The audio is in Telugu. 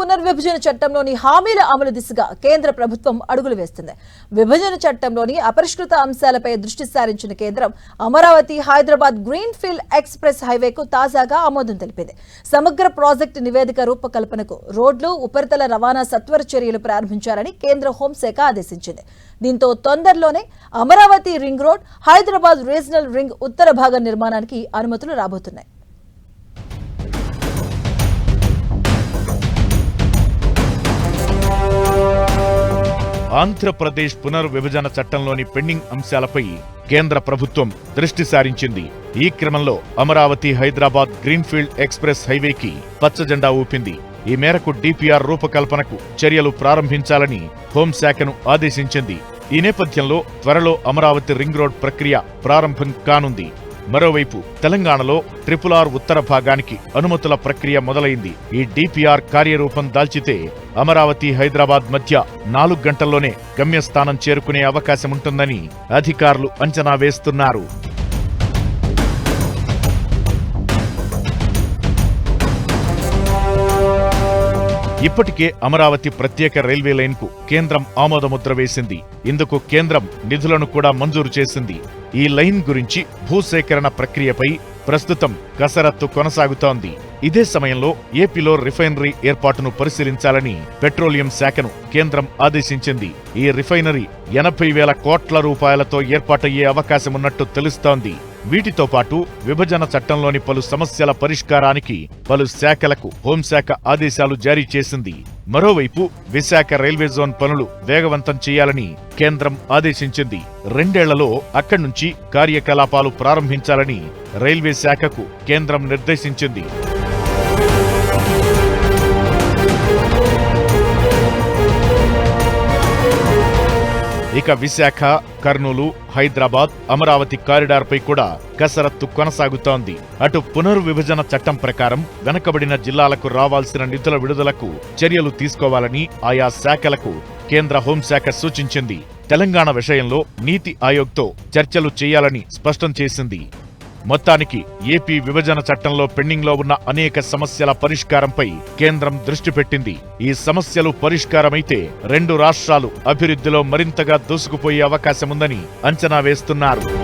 పునర్విభజన చట్టంలోని హామీల అమలు దిశగా కేంద్ర ప్రభుత్వం అడుగులు వేస్తుంది. విభజన చట్టంలోని అపరిష్కృత అంశాలపై దృష్టి సారించిన కేంద్రం Amaravati Hyderabad green field express హైవేకు తాజాగా ఆమోదం తెలిపింది. సమగ్ర ప్రాజెక్టు నివేదిక రూపకల్పనకు రోడ్లు ఉపరితల రవాణా సత్వర చర్యలు ప్రారంభించాలని కేంద్ర హోంశాఖ ఆదేశించింది. దీంతో తొందరలోనే Amaravati ring road Hyderabad regional ring ఉత్తర భాగం నిర్మాణానికి అనుమతులు రాబోతున్నాయి. ఆంధ్రప్రదేశ్ పునర్విభజన చట్టంలోని పెండింగ్ అంశాలపై కేంద్ర ప్రభుత్వం దృష్టి సారించింది. ఈ క్రమంలో అమరావతి హైదరాబాద్ గ్రీన్ఫీల్డ్ ఎక్స్ప్రెస్ హైవేకి పచ్చజెండా ఊపింది. ఈ మేరకు డిపిఆర్ రూపకల్పనకు చర్యలు ప్రారంభించాలని హోంశాఖను ఆదేశించింది. ఈ నేపథ్యంలో త్వరలో అమరావతి రింగ్ రోడ్ ప్రక్రియ ప్రారంభం కానుంది. మరోవైపు తెలంగాణలో ట్రిపుల్ ఆర్ ఉత్తర భాగానికి అనుమతుల ప్రక్రియ మొదలైంది. ఈ డిపిఆర్ కార్యరూపం దాల్చితే అమరావతి హైదరాబాద్ మధ్య నాలుగు గంటల్లోనే గమ్యస్థానం చేరుకునే అవకాశముంటుందని అధికారులు అంచనా వేస్తున్నారు. ఇప్పటికే అమరావతి ప్రత్యేక రైల్వే లైన్కు కేంద్రం ఆమోదముద్ర వేసింది. ఇందుకు కేంద్రం నిధులను కూడా మంజూరు చేసింది. ఈ లైన్ గురించి భూసేకరణ ప్రక్రియపై ప్రస్తుతం కసరత్తు కొనసాగుతోంది. ఇదే సమయంలో ఏపీలో రిఫైనరీ ఏర్పాటును పరిశీలించాలని పెట్రోలియం శాఖను కేంద్రం ఆదేశించింది. ఈ రిఫైనరీ ఎనభై వేల కోట్ల రూపాయలతో ఏర్పాటయ్యే అవకాశమున్నట్టు తెలుస్తోంది. వీటితో పాటు విభజన చట్టంలోని పలు సమస్యల పరిష్కారానికి పలు శాఖలకు హోంశాఖ ఆదేశాలు జారీ చేసింది. మరోవైపు విశాఖ రైల్వే జోన్ పనులు వేగవంతం చేయాలని కేంద్రం ఆదేశించింది. రెండేళ్ళలో అక్కడి నుంచి కార్యకలాపాలు ప్రారంభించాలని రైల్వే శాఖకు కేంద్రం నిర్దేశించింది. ఇక విశాఖ కర్నూలు హైదరాబాద్ అమరావతి కారిడార్పై కూడా కసరత్తు కొనసాగుతోంది. అటు పునర్విభజన చట్టం ప్రకారం వెనకబడిన జిల్లాలకు రావాల్సిన నిధుల విడుదలకు చర్యలు తీసుకోవాలని ఆయా శాఖలకు కేంద్ర హోంశాఖ సూచించింది. తెలంగాణ విషయంలో నీతి ఆయోగ్తో చర్చలు చేయాలని స్పష్టం చేసింది. మొత్తానికి ఏపీ విభజన చట్టంలో పెండింగ్లో ఉన్న అనేక సమస్యల పరిష్కారంపై కేంద్రం దృష్టి పెట్టింది. ఈ సమస్యలు పరిష్కారమైతే రెండు రాష్ట్రాలు అభివృద్ధిలో మరింతగా దూసుకుపోయే అవకాశముందని అంచనా వేస్తున్నారు.